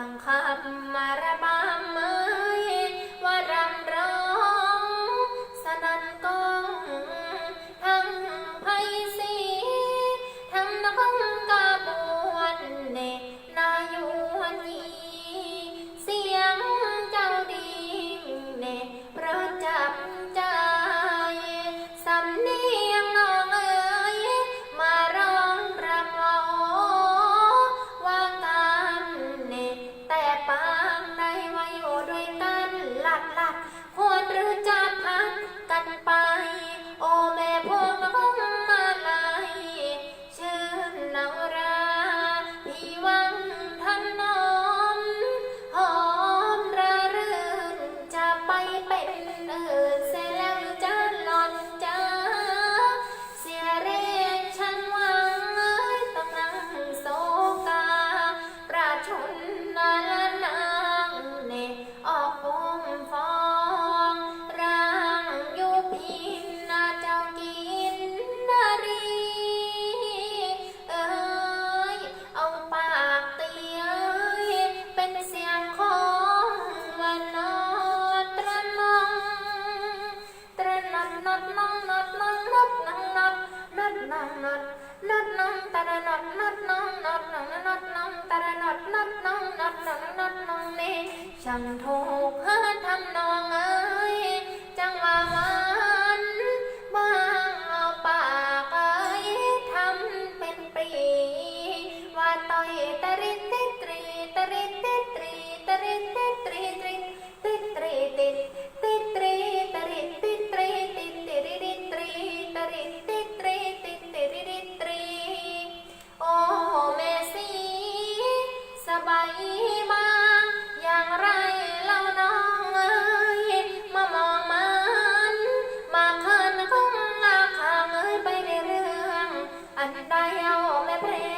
างคำมารมาม ช่างถูกเพื่อทำนองเออ อันใดเอาแม่เพล